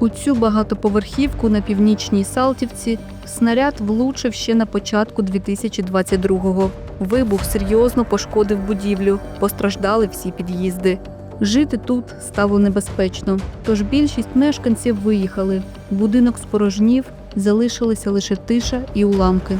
У цю багатоповерхівку на північній Салтівці снаряд влучив ще на початку 2022-го. Вибух серйозно пошкодив будівлю, постраждали всі під'їзди. Жити тут стало небезпечно, тож більшість мешканців виїхали. Будинок спорожнів, залишилися лише тиша і уламки.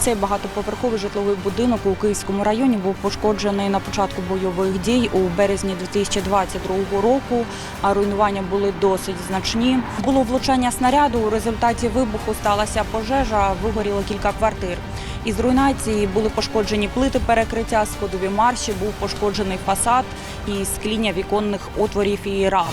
Цей багатоповерховий житловий будинок у Київському районі був пошкоджений на початку бойових дій у березні 2022 року. А руйнування були досить значні. Було влучання снаряду. У результаті вибуху сталася пожежа. Вигоріло кілька квартир. Із руйнації були пошкоджені плити перекриття, сходові марші, був пошкоджений фасад і скління віконних отворів і рам.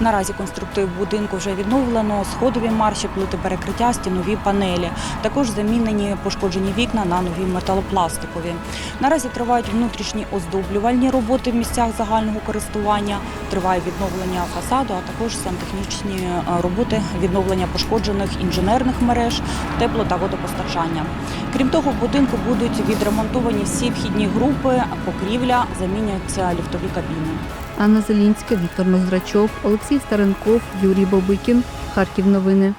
Наразі конструктив будинку вже відновлено, сходові марші, плити перекриття, стінові панелі. Також замінені пошкоджені вікна на нові металопластикові. Наразі тривають внутрішні оздоблювальні роботи в місцях загального користування. Триває відновлення фасаду, а також сантехнічні е, роботи відновлення пошкоджених інженерних мереж, тепло та водопостачання. Крім того, в будинку будуть відремонтовані всі вхідні групи, покрівля, заміняться ліфтові кабіни. Анна Зелінська, Віктор Ноздрачов, Олексій Старенков, Юрій Бобикін. Харків новини.